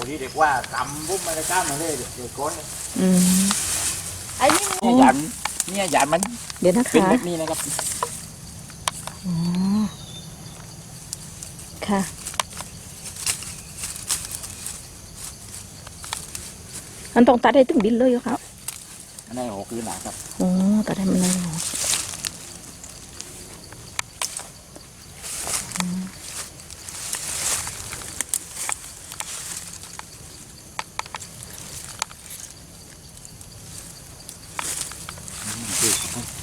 คนที่เด็กว่าตำปุ๊บมันจะกล้ามาเลยเด็กก้นอืมไอ้นี่เนี่ยยันเนี่ยยันมันเดี๋ยวนะเป็นคะแบบนี้นะครับอ๋อค่ะมันต้องตัดให้ถึงดินเลยเหรอครับอันนี้หกคือหนาครับ อ๋อตัดให้มันเลยเหรอ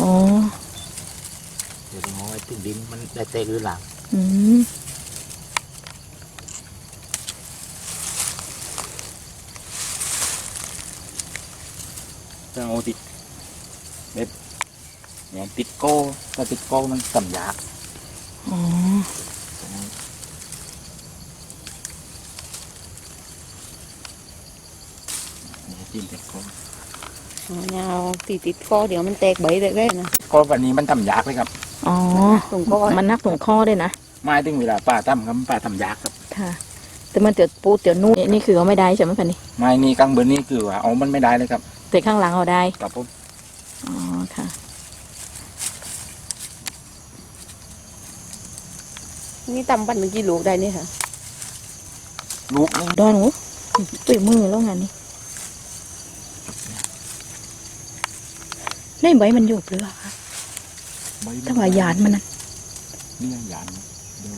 อ๋อ เดี๋ยวต้องเอาไว้ถึ งดินมันได้เตะหรือหลังอืมต้องเอาติดแบบอย่างติดโก้ถ้าติดโก้มันต่ำยากอ๋อนี่จิ้มติดโก้ยาวติดติดคอเดี๋ยวมันแตกใบเลยได้นะโก้วันนี้มันต่ำยากเลยครับ อ๋อตรงคอมันนักตรงข้อด้วยนะไม่ถึงเวลาป้าตั้มครับป้าต่ำยากครับค่ะ แต่มันเตียวปูเตียวนุ่นนี่คือเอาไม่ได้ใช่ไหมคะนี่ไม่นี่กลางบนนี่คือว่าเอามันไม่ได้เลยครับ แต่ข้างหลังเอาได้ครับผมอ๋อค่ะนี่ตำปันหนึ่งกิโลได้นี่ค่ะลูกนี่ดอนหนูตุ้ยมือแล้วงานนี้ได้ใบมันอยู่เปลือกค่ะ ใบมันแต่ว่ายานมันนะเนี่ยยาน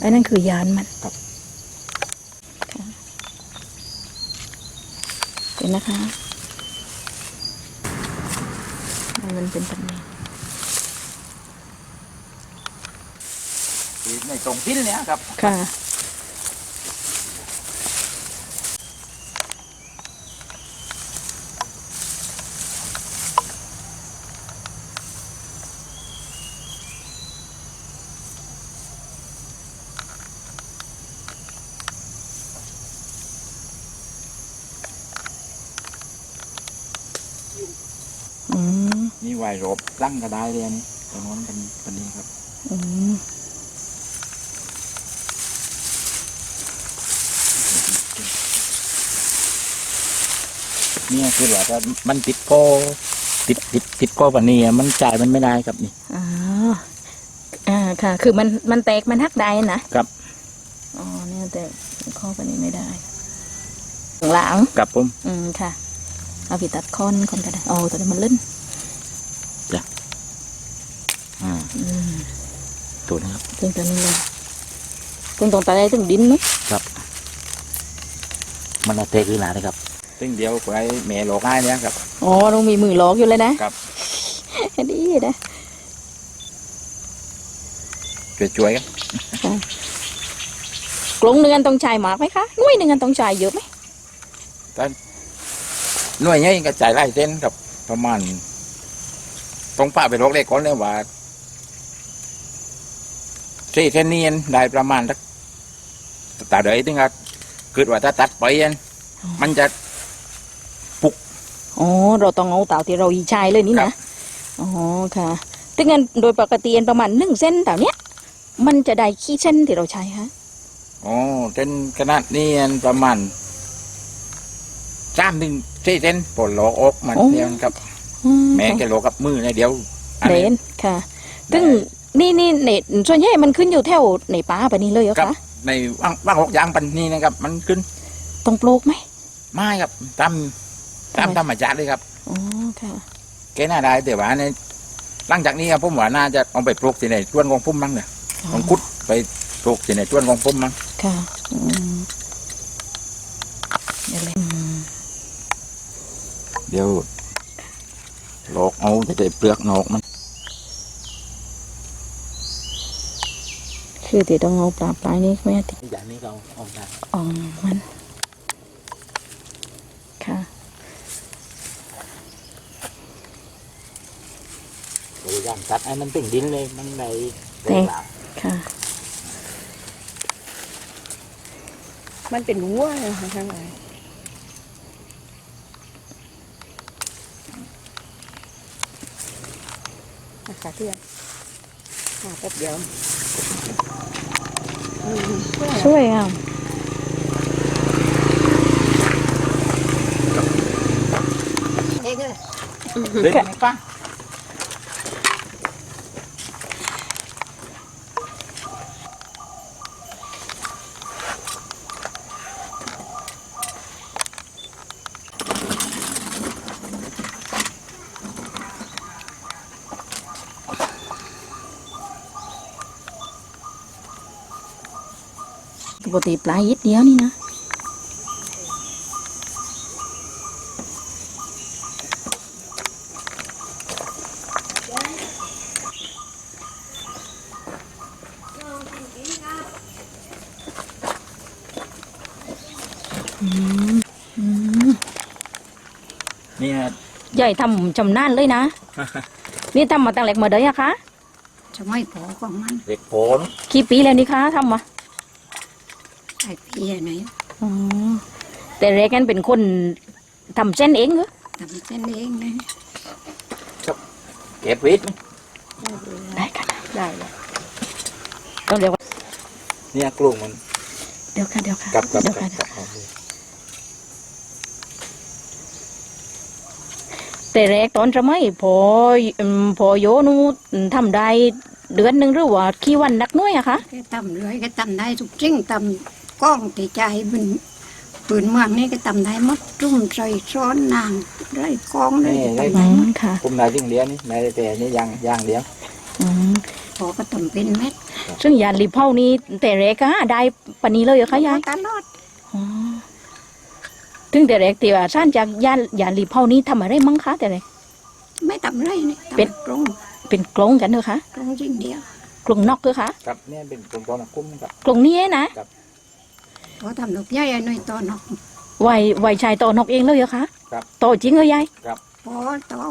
ไอ้นั่นคือยานมันครับค่ะเห็นนะคะ มันเป็นแบบนี้ในตรงพิ้นเนี่ยครับ ค่ะ ไหวรบตั้งก็ได้เลยอันนี้ตรงนั้นเป็นเป็นนี้ครับอืมเนี่ยคือว่าถ้ามันติดโก้ติดติดติดโก้แบบนี้อะมันจ่ายมันไม่ได้ครับนี่อ๋ออ่าค่ะ คือมันมันแตกมันหักได้นะครับอ๋อเนี่ยแต่ข้อกันนี้ไม่ได้หลังกับผมอืมค่ะเอาไปตัดคอนคอนก็ได้อ๋อตัวนี้มันลื่น อ่า อืม ตัวนี้ครับถึงตัวนี้เลยถึงตรงตาได้ถึงดินเนอะมันเอาเตะคือหนาเลยครับซึ่งเดียวไปแม่โลกง่ายเนี่ยครับอ๋อต้องมีมือล็อกอยู่เลยนะครับดีนะช่วยๆครับกลงหนึ่งอันต้องใช้หมากไหมคะหน่วยหนึ่งอันต้องใช้เยอะไหมหน่วยเนี้ยก็จ่ายไล่เส้นครับประมาณตรงป้าไปโลกเล็กก่อนเลยว่า สี่เส้นนี้ได้ประมาณสักตาเดยถึงครับคือว่าถ้าตัดไปอันมันจะอ๋อเราต้องเอาเต่าที่เราอีใช้เลยนี่ครันะบอ๋อค่ะถึงงั้นโดยปกติอันประมาณหนึ่งเส้นแต่เนี้ยมันจะได้ขี้เส้นที่เราใช้คะอ๋อเส้นขนาดนี้อันประมาณสามถึงสี่เส้นปลดโลออกมันเนี่ยครับอืแม่แกโลกับมือเนี่ยเดี๋ยวอันเดนี้นค่ะซึ่ง นี่นี่เน็ตส่วนใหญ่มันขึ้นอยู่แถวในป่าปะนี้เลยเหรอครับคะในว่างว่างหกยางปันนี้นะครับ มันขึ้นต้องปลูกไหมไม่ครับตามตามทำไมธรรมชาติเลยครับอ๋อค่ะแกน่าได้แต่ว่าในหลังจากนี้ครับผมว่าน่าจะเอาไปปลูกที่ในต้วนของพุ่มมั้งเนี่ยของคุดไปปลูกที่ในต้วนของพุ่มมั้งค่ะอืมเดี๋ยวเลยอืมเดี๋ยวโลกเอาแต่เปลือกนอกมัน คือที่ต้องเอาปลาปลายนี่ไม่ติดอย่างนี้เราเอาได้อ่องมันค่ะตัวอย่างตัดให้มันตึงดินเลยมันในเตะค่ะ มันเป็นหัวนะคะข้างในนะคะเพื่อนหา ช่วยอะเด็กเลยเด็กฟัง ปกติปลายิดเดียวนี่นะอืมอืมเนี่ยใหญ่ทำจำนานเลยนะ นี่ทำมาตั้งแต่เมื่อใดอะคะจะไม่พอของมันเด็กโผนกี่ปีแล้วนี่คะทำมา ไอ้พี่ไหนอ๋อแต่แรกกันเป็นคนทำเส้นเองเหรอทำเส้นเองนะเก็บวิทย์ได้ค่ะได้เลยต้องเดี๋ยวเนี่ยกลุ่มมันเดี๋ยวค่ะเดี๋ยวค่ะกับกับเดี๋ยวกัค่ะบกับแต่แรกตอนสมัยพออืมพอโยนูทำได้เดือนหนึ่งหรือว่ากี่วันนักหน้อยอะคะแกทำเลยแกทำได้ทุกสิ่งทำ กล้องตีใจบนปืนเมืองนี่ก็ทำได้หมดจุ่มใส่ซ้อนนางไรกองเลยก็ทำอืได้หมมดค่ะกลุ่มนายยิ่งเลี้ยงนี่นายแต่นี่ยังย่างเลี้ยงอืมพอก็ทำเป็นเม็ด ซึ่งยานรีเผานี่แต่แรกก็หาได้ปานนี้เลยเหรอคะยายตลอดอ๋อถึงแต่แรกที่ว่าสั้นจากยานยานรีเผานี่ทำอะไรมั้งคะแต่แรกไม่ทำไรนี่เป็นทำตรงเป็นกลงกันเหรอคะตรงจริงเดียวกลงนอกเหรอคะครับเนี่ยเป็นกลุ่มตอนกลุ่มครับกลงนี้นะ พอทำลูกใหญ่หน่อยตอนนอกไวไวชายโตนกเองเลยเหรอคะโตจริงเหรอยายพอต่อ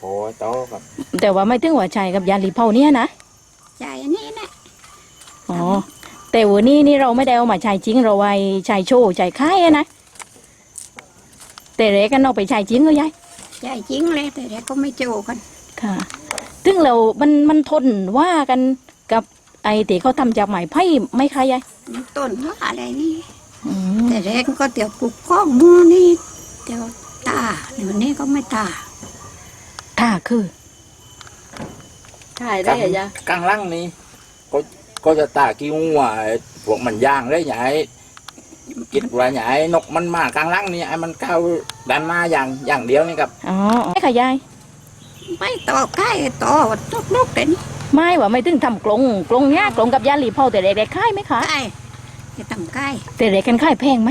โอ้ยโตครับแต่ว่าไม่ถึงว่าชายกับยานรีเผาเนี่ยนะใจอันนี้นะอ๋อแต่วันนี้นี่เราไม่ได้เอามาใช้จริงเราไว้ใช้โชว์ใช้ค่ายอะนะแต่เรกันเอาไปใช้จริงก็ยายใจจริงเลยแต่แกก็ไม่โจกันค่ะซึ่งเรา มันมันทนว่ากันกับไอ้ที่เขาทำจากไหมไผ่ไม่ค่ะยายมันต้นว่าอะไรนี่อืม แต่แรกก็เดี๋ยวปลูกกล้องมูนี่เดี๋ยวตาเดี๋ยวนี้ก็ไม่ตาถ้าคือถ่ายได้เหรอยะกลางล่างนี้ก็ก็จะตากิ้วว่าพวกมันย่างได้ใหญ่กิดว่าใหญ่นกมันมากลางล่างนี่ไอ้มันเข้าด้านหน้าอย่างอย่างเดียวนี่ครับอ๋อไม่ค่ะยายไม่ต่อใกล้ต่อตกลูกแต่นี่ไม่ว่าไม่ถึงทำกลงกลงยากกลงกับยาหลีเผาแต่เด็กๆค่ายไหมคะใกล้ จะทำใกล้แต่เด็กกันค่ายแพงไหม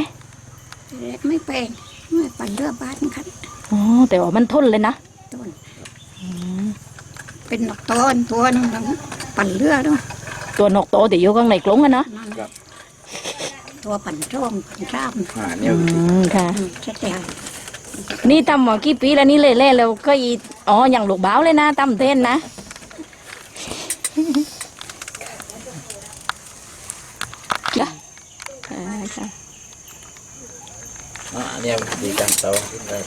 แต่แรกไม่เป็นไม่ปั่นเรือบ้านคันอ๋อแต่ว่ามันทนเลยนะต้นอืมเป็นนกตอนตัวนึงทั้งปั่นเรือด้วยตัวนกโตแต่อยู่ข้างในกลงอะเนาะนั่นตัวปั่นร่องปั่นร่ามอ่าเนี่ยอืมค่ะ อืมเสร็จแล้วนี่ทำมากี่ปีแล้วนี่เล่ๆแล้วก็อีอ๋ออย่างลูกบ้าวเลยนะตำเทนนะจ้ะ อ่าค่ะอ่าเนี่ยดีกันโตขึ้นเลย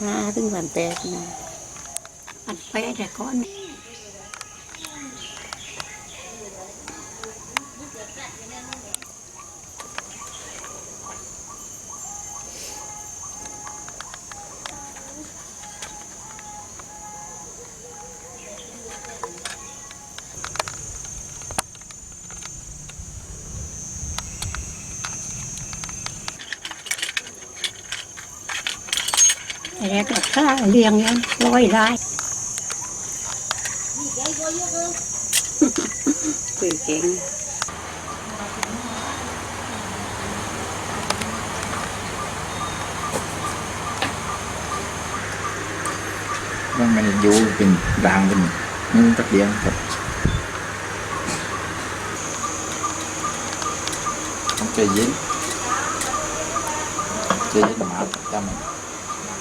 ห้าถึงวันแตกนะ ปั่นไปแต่ก้อน แต่แรก ก็ข้าเลี้ยงยังร้อยได้คือเก่งมันมันอยู่เป็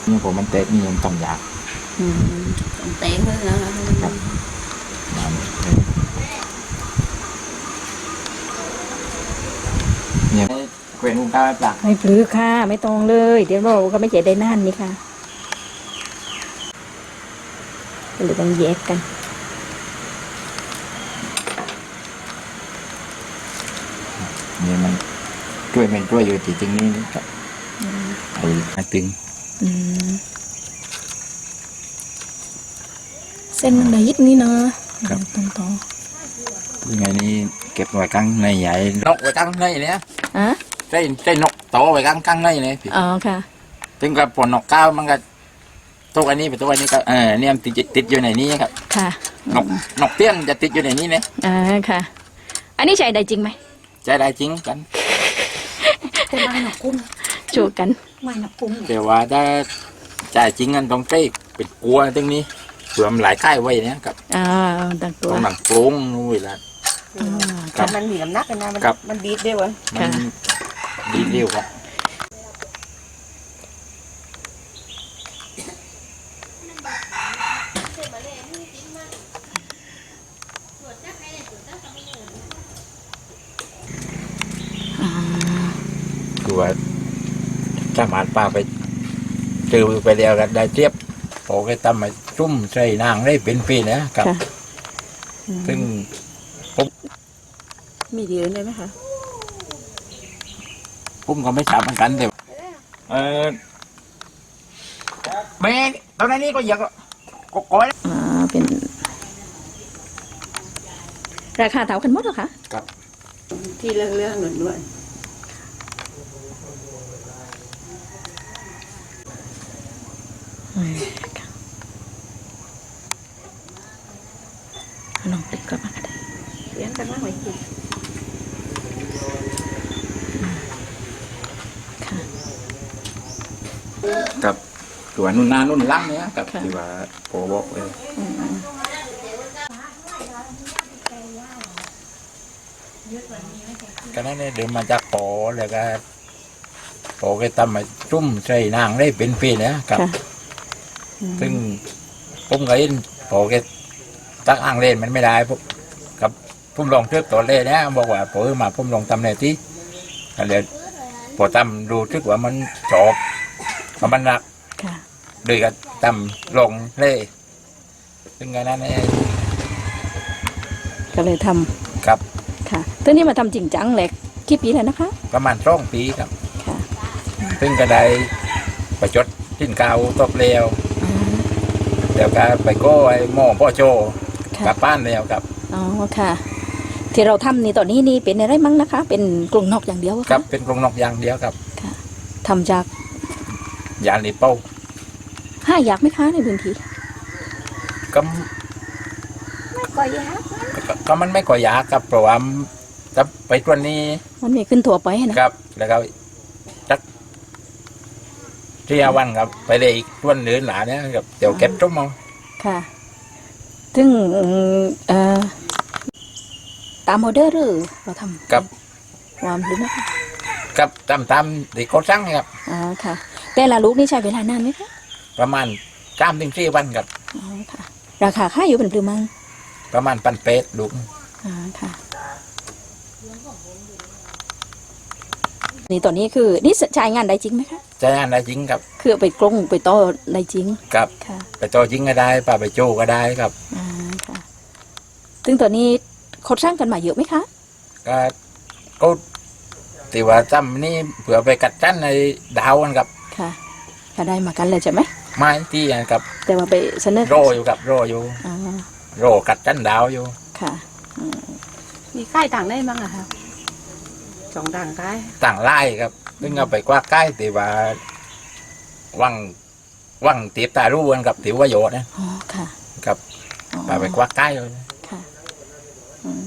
นรางเป็นนี่ตักเดียวครับต้องใจเย็นใจเย็นมากจำมันนี่ผมมันแตกนี่มันต้องยากอืมต้องแตกเลยนะเนี่ยเกวนอุ้งข้าวให้ปลาไม่ปลือค่ะ ไม่ต้องเลย เดี๋ยวเราก็ไม่เจ็ได้นานนี่ค่ะก็เลยต้องแยกกันเนี่ยมันช่วยเป็นช่วยอยู่ที่ตรงนี้นี่ครับไอ้ไอ้ตึงอืม เส้นมันได้ยิดนี่เนาะตรงตรงยังไงนี่เก็บไว้กลางในใหญ่นกไว้กลางในเนี่ยๆอะใช่ใช่นกโตไว้กลางกลางในเนี่ยพี่อ๋อค่ะถึงกับผลนกก้าวมันก็ตัวอันนี้เป็นตัวอันนี้ก็เออเนี่ยมันติดติดอยู่ในนี้ครับ ค่ะ นกนกเตี้ยนจะติดอยู่ในนี้เนี่ยอ่าค่ะ อันนี้ใช้ได้จริงไหมใช้ได้จริงกัน แต่ไม่หนักกุ้ง จูกันไม่หนักกุ้งแต่ว่าถ้าจ่ายจริงกันต้องใช้เป็นกลัวตรงนี้เผื่อมันหลายค่ายไว้เนี่ยครับอ่าต่างตัวต้องหนังโปร่งนู่นเวลาอ่าครัค่ะบมันมีน้ำหนักเลยนะมันครับมันดีดด้วยวะมันค่ะดีเร็วครับ อ่า คือว่า สามารถปาไปเจอไปเดียวกันได้เทียบโอเคทำมาจุ่มใส่นางได้เป็นปีนะครับ ค่ะ ซึ่งมีดีเลยไหมคะผมก็ไม่ทราบเหมือนกันแต่เออแม่ตอนนี้ก็อยากก็ก้อยอ่าเป็น ราคาเท่ากันหมดเหรอคะ ที่เรื่องเรื่องหนุนด้วย อืมค่ะ เอาลองปิดกลับมาก็ได้เลี้ยงกันมากไหมคุณค่ะ กับตัวนุ่นหนานุ่นหลังเนี่ยกับค่ะที่ว่าโปรบอกเลยอืมก็นั่นเนี่ยเดินมาจากโปแล้วก็โปก็ทำมาจุ่มใส่นางได้เป็นปีนะครับค่ะอืม ซึ่งผมก็เห็นโปแกตักอ่างเล่นมันไม่ได้ผมกับผมลองเทือกตัวเล่นเนี่ยบอกว่าโปมาผมลองทำในที่ก็เลยพอทำดูทึกว่ามันจบว่ามันหนักค่ะเลยก็ทำลงเล่ซึ่งก็นั่นเองก็เลยทครับำค่ะตอนนี้มาทำจริงจังแหลกกี่ปีแล้วนะคะ ประมาณสองปีครับ ค่ะซึ่งก็ได้ประจดทิ้นกาวตบเร็ว อ๋อเดี๋ยวก็ไปโก้ไอ้หม้อพ่อโจกค่ะลับบ้านแล้วครับอ๋อค่ะ ที่เราทำนี่ตอนนี้นี่เป็นอะไรมั้งนะคะ เป็นกลุ่มนอกอย่างเดียวอะครัคะบเป็นกรงนกอย่างเดียวครับทำจากยาลิเป้าห้าอยากไหมคะในพื้นที่ก็ก็ยากก็ก็มันไม่ก่อยากครับเพราะว่าถ้าไปตัวนนี้ มันมีขึ้นถั่วไปนะครับ แล้วก็จัก เที่ยวันครับ ไปเลยอีกตัวนอื่นหลาเนี่ยครับเดี๋ยวเก็บทุ่มเอาค่ะซึ่งเอ่อตามออเดอร์หรือเราทำกับความหรือไม่คะกับตามตามที่เขาสั่งครับอ๋อค่ะ แต่ละลูกนี่ใช้เวลานานไหมคะประมาณสามถึงสี่วันครับอ๋อค่ะ ราคาค่ายอยู่เป็นปริมังประมาณปันเป็ดลูกอ๋อค่ะ นี่ตอนนี้คือนี่ใช้งานได้จริงไหมคะใช้งานได้จริงครับ คือเอาไปกรงไปต่อได้จริงครับค่ะไปโจจริงก็ได้ป่าไปโจก็ได้ครับ อ่าค่ะซึ่งตอนนี้เขาสร้างกันมาเยอะไหมคะก็ก็ตีว่าจำนี่เผื่อไปกัดจันในดาวกันครับค่ะก็ได้มากันเลยใช่ไหมไม้ที่อันกับแต่ว่าไปเสนอโรอยู่กับโรอยู่ อ่าโรกัดจันดาวอยู่ ค่ะ มีค่ายต่างได้มั้งอะครับ สองต่างค่ายต่างไล่ครับซึ่งเอาไปกว่าใกล้ตีว่าวังวังตีบตารู้กันกับตีว่าโยชน์นะอ๋อค่ะ กับอ๋อไปไปกว่าใกล้เลยค่ะอืม